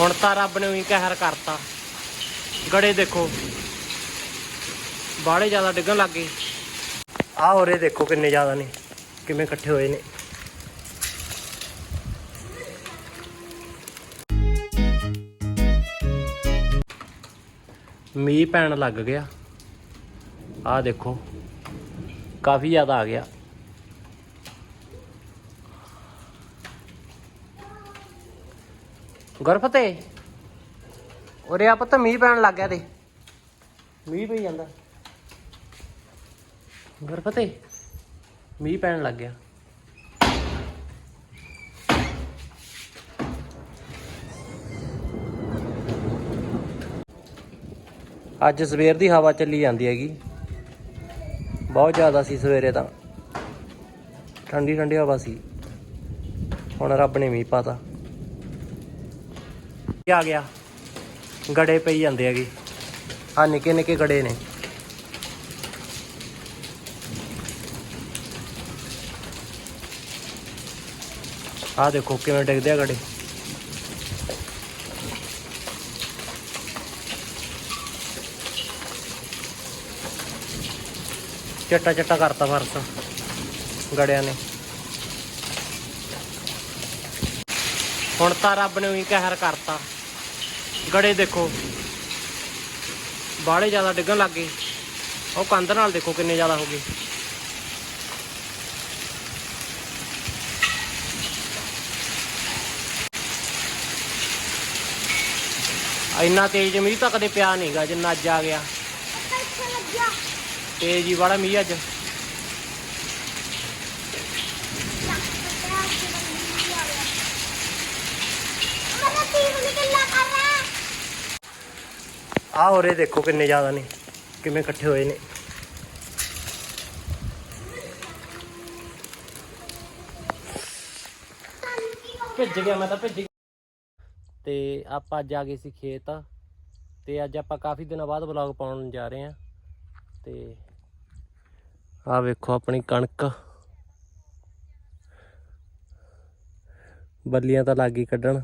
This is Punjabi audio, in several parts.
ਹੁਣ ਤਾਂ ਰੱਬ ਨੇ ਉਹੀ ਕਹਿਰ ਕਰਤਾ। ਗੜੇ ਦੇਖੋ। ਬਾੜੇ ਜ਼ਿਆਦਾ ਡਿੱਗਣ ਲੱਗ ਗਏ। ਆਹ ਹੋਰੇ ਦੇਖੋ ਕਿੰਨੇ ਜ਼ਿਆਦਾ ਨੇ, ਕਿਵੇਂ ਇਕੱਠੇ ਹੋਏ ਨੇ। ਮੀਂਹ ਪੈਣ ਲੱਗ ਗਿਆ। ਆਹ ਦੇਖੋ, ਕਾਫੀ ਜ਼ਿਆਦਾ ਆ ਗਿਆ। ਗੁਰਫਤੇ ਉਰੇ ਆ ਪੁੱਤ ਮੀਂਹ ਪੈਣ ਲੱਗ ਗਿਆ ਤੇ। ਮੀਂਹ ਪਈ ਜਾਂਦਾ। ਗੁਰਫਤੇ ਮੀਂਹ ਪੈਣ ਲੱਗ ਗਿਆ। ਅੱਜ ਸਵੇਰ ਦੀ ਹਵਾ ਚੱਲੀ ਜਾਂਦੀ ਹੈਗੀ। ਬਹੁਤ ਜ਼ਿਆਦਾ ਸੀ ਸਵੇਰੇ ਤਾਂ। ਠੰਡੀ ਠੰਡੀ ਹਵਾ ਸੀ। ਹੁਣ ਰੱਬ ਨੇ ਮੀਂਹ ਪਾਤਾ। ਆ ਗਿਆ। ਗੜੇ ਪਈ ਜਾਂਦੇ ਹੈਗੇ। ਆ ਨਿੱਕੇ ਨਿੱਕੇ ਗੜੇ ਨੇ। ਆ ਦੇਖੋ ਕਿਵੇਂ ਡਿੱਗਦੇ ਆ ਗੜੇ। ਚੱਟਾ ਚੱਟਾ ਕਰਤਾ ਫਰਸ਼। ਗੜਿਆਂ ਨੇ। ਹੁਣ ਤਾਂ ਰੱਬ ਨੇ ਉਹੀ ਕਹਿਰ ਕਰਤਾ। ਗੜੇ ਦੇਖੋ। ਬਾੜੇ ਜ਼ਿਆਦਾ ਡਿੱਗਣ ਲੱਗ ਗਏ। ਉਹ ਕੰਧ ਨਾਲ ਦੇਖੋ ਕਿੰਨੇ ਜ਼ਿਆਦਾ ਹੋ ਗਏ। ਇੰਨਾ ਤੇਜ਼ ਮੀਂਹ ਤਾਂ ਕਦੇ ਪਿਆ ਨਹੀਂਗਾ ਜਿੰਨਾ ਅੱਜ ਆ ਗਿਆ। ਤੇਜ਼ ਹੀ ਬੜਾ ਮੀਂਹ ਅੱਜ। ਆਹ ਹੋਰੇ ਦੇਖੋ ਕਿੰਨੇ ਜ਼ਿਆਦਾ ਨੇ ਕਿਵੇਂ ਇਕੱਠੇ ਹੋਏ ਨੇ। ਭਿੱਜ ਗਿਆ ਮੈਂ ਤਾਂ ਭਿੱਜ ਗਿਆ ਤੇ ਆਪਾਂ ਅੱਜ ਆ ਗਏ ਸੀ ਖੇਤ। ਤੇ ਅੱਜ ਆਪਾਂ ਕਾਫੀ ਦਿਨਾਂ ਬਾਅਦ ਵਲੌਗ ਪਾਉਣ ਜਾ ਰਹੇ ਹਾਂ। ਤੇ ਆਹ ਵੇਖੋ ਆਪਣੀ ਕਣਕ। ਬੱਲੀਆਂ ਤਾਂ ਲੱਗ ਗਈ ਕੱਢਣ।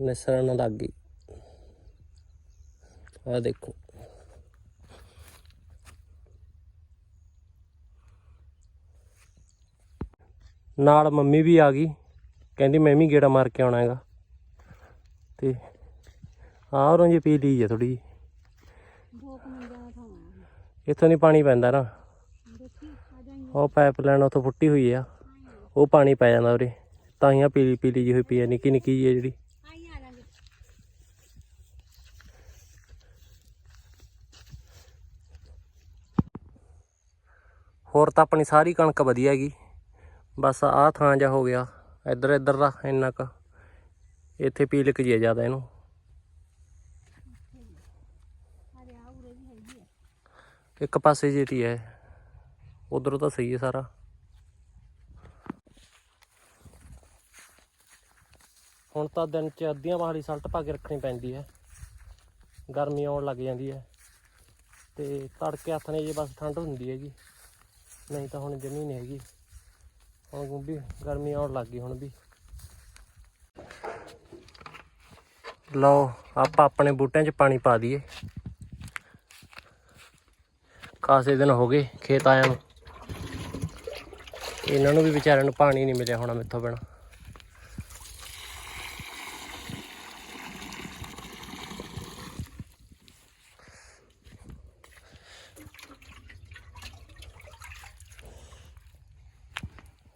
ਨਿਸਰਨ ਲੱਗ। ਗਈ ਆਹ ਦੇਖੋ। ਨਾਲ ਮੰਮੀ ਵੀ ਆ ਗਈ। ਕਹਿੰਦੀ ਮੈਂ ਵੀ ਗੇੜਾ ਮਾਰ ਕੇ ਆਉਣਾ ਹੈਗਾ। ਤੇ ਆਹ ਰੋਂ ਜੀ ਪੀ ਲਈ ਹੈ ਥੋੜੀ ਇੱਥੋਂ ਨਹੀਂ ਪਾਣੀ ਪੈਂਦਾ ਨਾ। ਉਹ ਪਾਈਪ ਲਾਈਨ ਉੱਥੋਂ ਫੁੱਟੀ ਹੋਈ ਆ। ਉਹ ਪਾਣੀ ਪੈ ਜਾਂਦਾ ਉਰੇ। ਤਾਂ ਹੀ ਆ ਪੀਲੀ ਪੀਲੀ ਜਿਹੀ ਹੋਈ ਪਈ ਆ ਨਿੱਕੀ ਨਿੱਕੀ ਜਿਹੀ ਆ ਜਿਹੜੀ। ਹੋਰ ਤਾਂ ਆਪਣੀ ਸਾਰੀ ਕਣਕ ਵਧੀਆ ਹੈਗੀ। ਬਸ ਆਹ ਥਾਂ ਜਾ ਹੋ ਗਿਆ। ਇੱਧਰ ਇੱਧਰ ਦਾ ਇੰਨਾ ਕੁ। ਇੱਥੇ ਪੀਲਕ ਜੀ ਆ ਜ਼ਿਆਦਾ ਇਹਨੂੰ। ਇੱਕ ਪਾਸੇ ਜਿਹੜੀ ਹੈ। ਉਧਰੋਂ ਤਾਂ ਸਹੀ ਹੈ ਸਾਰਾ। ਹੁਣ ਤਾਂ ਦਿਨ ਚ ਅੱਧੀਆਂ ਵਾਲੀ ਸਲਟ ਪਾ ਕੇ ਰੱਖਣੀ ਪੈਂਦੀ ਹੈ। ਗਰਮੀ ਆਉਣ ਲੱਗ ਜਾਂਦੀ ਹੈ। ਤੇ ਤੜਕੇ ਹੱਥ ਨੇ ਜੇ ਬਸ ਠੰਡ ਹੁੰਦੀ ਹੈਗੀ। ਨਹੀਂ ਤਾਂ ਹੁਣ ਜਮੀ ਨਹੀਂ ਹੈਗੀ। ਹੁਣ ਵੀ ਗਰਮੀ ਆਉਣ ਲੱਗ ਗਈ ਹੁਣ ਵੀ। ਲਓ, ਆਪਾਂ ਆਪਣੇ ਬੂਟਿਆਂ 'ਚ ਪਾਣੀ ਪਾ ਦਈਏ। ਕਾਸੇ ਦਿਨ ਹੋ ਗਏ ਖੇਤ ਆਇਆ ਨੂੰ। ਇਹਨਾਂ ਨੂੰ ਵੀ ਵਿਚਾਰਿਆਂ ਨੂੰ ਪਾਣੀ ਨਹੀਂ ਮਿਲਿਆ ਹੋਣਾ ਮੇਥੋਂ ਬਿਨਾ।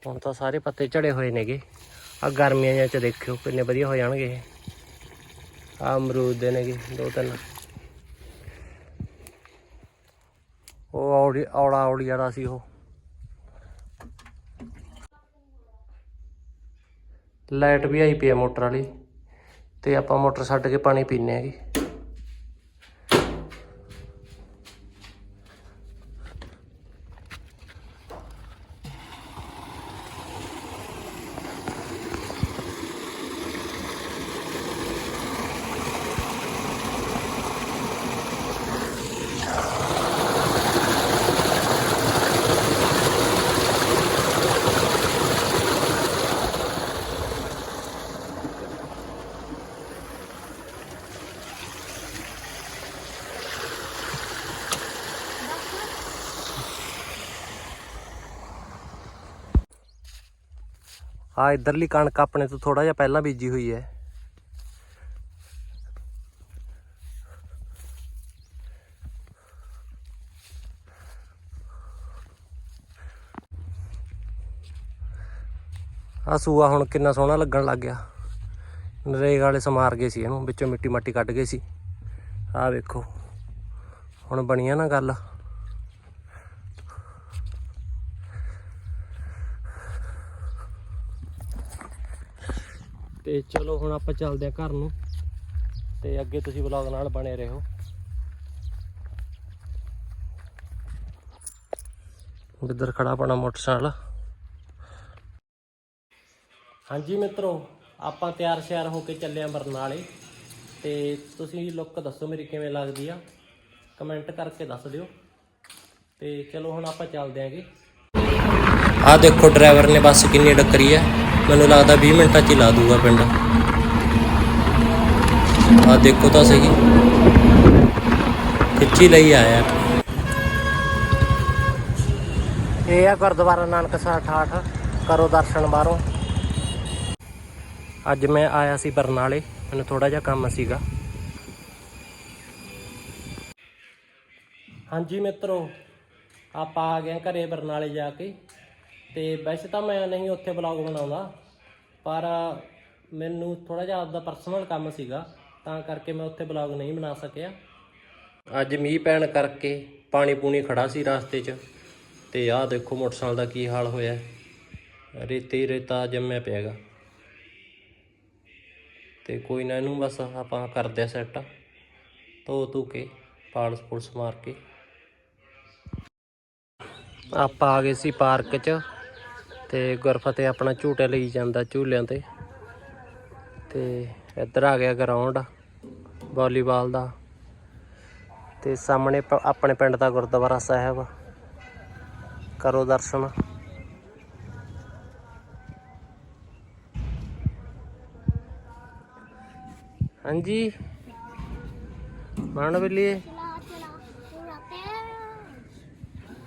ਹੁਣ ਤਾਂ ਸਾਰੇ ਪੱਤੇ ਝੜੇ ਹੋਏ ਨੇਗੇ। ਆ ਗਰਮੀਆਂ ਜਿਹਾ ਚ ਦੇਖਿਓ ਕਿੰਨੇ ਵਧੀਆ ਹੋ ਜਾਣਗੇ ਆ ਅਮਰੂਦ ਦੇ ਨੇਗੇ ਦੋ ਤਿੰਨ। ਉਹ ਔੜੀ, ਔੜਾ ਔੜੀ ਵਾਲਾ ਸੀ ਉਹ। ਲਾਈਟ ਵੀ ਆਈ ਪਈ ਹੈ ਮੋਟਰ ਵਾਲੀ। ਤੇ ਆਪਾਂ ਮੋਟਰ ਛੱਡ ਕੇ ਪਾਣੀ ਪੀਨੇ ਆਗੇ ਆ ਇਧਰਲੀ ਕਣਕ ਆਪਣੇ ਤੋਂ ਥੋੜਾ ਜਿਹਾ ਪਹਿਲਾਂ ਬੀਜੀ ਹੋਈ ਹੈ। ਆ ਸੂਆ ਹੁਣ ਕਿੰਨਾ ਸੋਹਣਾ ਲੱਗਣ ਲੱਗ ਗਿਆ। ਨਰੇਗ ਵਾਲੇ ਸਮਾਰ ਗਏ ਸੀ ਇਹਨੂੰ, ਵਿੱਚੋਂ ਮਿੱਟੀ ਮਾਟੀ ਕੱਢ ਗਏ ਸੀ। ਆ ਵੇਖੋ, ਹੁਣ ਬਣੀਆਂ ਨਾ ਗੱਲ। ਤੇ ਚਲੋ ਹੁਣ ਆਪਾਂ ਚੱਲਦੇ ਆ ਘਰ ਨੂੰ ਤੇ ਅੱਗੇ ਤੁਸੀਂ ਵਲੌਗ ਨਾਲ ਬਣੇ ਰਹੋ। ਇੱਧਰ ਖੜਾ ਆਪਣਾ ਮੋਟਰਸਾਈਕਲ। ਹਾਂਜੀ ਮਿੱਤਰੋ, ਆਪਾਂ ਤਿਆਰ ਸ਼ਿਆਰ ਹੋ ਕੇ ਚੱਲੇ ਆਂ ਬਰਨਾਲੇ। ਤੇ ਤੁਸੀਂ ਲੁੱਕ ਦੱਸੋ ਮੇਰੀ ਕਿਵੇਂ ਲੱਗਦੀ ਆ। ਕਮੈਂਟ ਕਰਕੇ ਦੱਸ ਦਿਓ। ਤੇ ਚਲੋ ਹੁਣ ਆਪਾਂ ਚੱਲਦੇ ਆਂਗੇ। ਆ ਦੇਖੋ ਡਰਾਈਵਰ ਨੇ ਬੱਸ ਕਿੰਨੀ ਡੱਕਰੀ ਹੈ ਮੈਨੂੰ ਲੱਗਦਾ 20 ਮਿੰਟਾਂ 'ਚ ਹੀ ਲਾ ਦੂਗਾ ਪਿੰਡ। ਆ ਦੇਖੋ ਤਾਂ ਸਹੀ। ਖਿੱਚੀ ਲਈ ਆਇਆ। ਇਹ ਆ ਗੁਰਦੁਆਰਾ ਨਾਨਕਸਰ ਠਾਠ। ਕਰੋ ਦਰਸ਼ਨ ਬਾਹਰੋਂ। ਅੱਜ ਮੈਂ ਆਇਆ ਸੀ ਬਰਨਾਲੇ। ਮੈਨੂੰ ਥੋੜਾ ਜਿਹਾ ਕੰਮ ਸੀਗਾ। ਹਾਂਜੀ ਮਿੱਤਰੋ, ਆਪਾਂ ਆ ਗਏ ਹਾਂ ਘਰੇ ਬਰਨਾਲੇ ਜਾ ਕੇ। ਤੇ ਵੈਸੇ ਤਾਂ ਮੈਂ ਨਹੀਂ ਉੱਥੇ ਵਲੌਗ ਬਣਾਉਂਦਾ, ਪਰ ਮੈਨੂੰ ਥੋੜਾ ਜਿਹਾ ਆਪਦਾ ਪਰਸਨਲ ਕੰਮ ਸੀਗਾ, ਤਾਂ ਕਰਕੇ ਮੈਂ ਉੱਥੇ ਵਲੌਗ ਨਹੀਂ ਬਣਾ ਸਕਿਆ। ਅੱਜ ਮੀਂਹ ਪੈਣ ਕਰਕੇ ਪਾਣੀ ਪੂਣੀ ਖੜਾ ਸੀ ਰਸਤੇ 'ਚ, ਤੇ ਆਹ ਦੇਖੋ ਮੋਟਰਸਾਈਕਲ ਦਾ ਕੀ ਹਾਲ ਹੋਇਆ। ਰੇਤੇ ਹੀ ਰੇਤਾ ਜੰਮਿਆ ਪਿਆਗਾ ਤੇ ਕੋਈ ਨਾ ਇਹਨੂੰ ਬਸ ਆਪਾਂ ਕਰਦੇ ਆ ਸੈੱਟ ਧੋ ਧੂ ਕੇ ਪਾਲਸ ਪੁਲਸ ਮਾਰ ਕੇ। ਆਪਾਂ ਆ ਗਏ ਸੀ ਪਾਰਕ 'ਚ। ਤੇ ਗੁਰਫਤਿਹ ਆਪਣਾ ਝੂਟੇ ਲਈ ਜਾਂਦਾ ਝੂਲਿਆਂ ਤੇ। ਤੇ ਇੱਧਰ ਆ ਗਿਆ ਗਰਾਊਂਡ ਵਾਲੀਬਾਲ ਦਾ। ਤੇ ਸਾਹਮਣੇ ਆਪਣੇ ਪਿੰਡ ਦਾ ਗੁਰਦੁਆਰਾ ਸਾਹਿਬ। ਕਰੋ ਦਰਸ਼ਨ। ਹਾਂਜੀ। ਮਾਣ ਬਲੀਏ।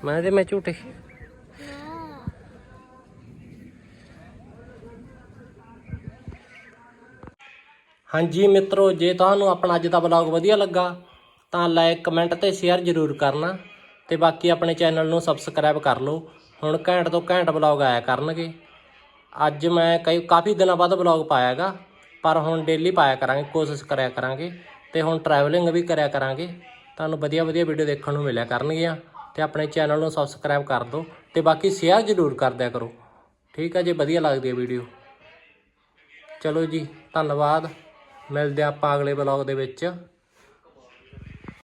ਮੈਂ ਤੇ ਮੈਂ ਝੂਟੇ। ਹਾਂਜੀ ਮਿੱਤਰੋ, ਜੇ ਤੁਹਾਨੂੰ ਆਪਣਾ ਅੱਜ ਦਾ ਵਲੌਗ ਵਧੀਆ ਲੱਗਾ, ਤਾਂ ਲਾਈਕ ਕਮੈਂਟ ਤੇ ਸ਼ੇਅਰ ਜ਼ਰੂਰ ਕਰਨਾ ਤੇ ਬਾਕੀ ਆਪਣੇ ਚੈਨਲ ਨੂੰ ਸਬਸਕ੍ਰਾਈਬ ਕਰ ਲਓ। ਹੁਣ ਘੈਂਟ ਤੋਂ ਘੈਂਟ ਵਲੌਗ ਆਇਆ ਕਰਨਗੇ। ਅੱਜ ਮੈਂ ਕਈ, ਕਾਫੀ ਦਿਨਾਂ ਬਾਅਦ ਵਲੌਗ ਪਾਇਆਗਾ, ਪਰ ਹੁਣ ਡੇਲੀ ਪਾਇਆ ਕਰਾਂਗੇ, ਕੋਸ਼ਿਸ਼ ਕਰਿਆ ਕਰਾਂਗੇ ਤੇ ਹੁਣ ਟਰੈਵਲਿੰਗ ਵੀ ਕਰਿਆ ਕਰਾਂਗੇ। ਤੁਹਾਨੂੰ ਵਧੀਆ ਵਧੀਆ ਵੀਡੀਓ ਦੇਖਣ ਨੂੰ ਮਿਲਿਆ ਕਰਨਗੀਆਂ ਤੇ ਆਪਣੇ ਚੈਨਲ ਨੂੰ ਸਬਸਕ੍ਰਾਈਬ ਕਰ ਦਿਓ ਤੇ ਬਾਕੀ ਸ਼ੇਅਰ ਜ਼ਰੂਰ ਕਰ ਦਿਆ ਕਰੋ। ਠੀਕ ਆ ਜੇ, ਵਧੀਆ ਲੱਗਦੀ ਹੈ ਵੀਡੀਓ ਚਲੋ ਜੀ, ਧੰਨਵਾਦ। ਮਿਲਦੇ ਹਾਂ ਆਪਾਂ ਅਗਲੇ ਵਲੌਗ ਦੇ ਵਿੱਚ।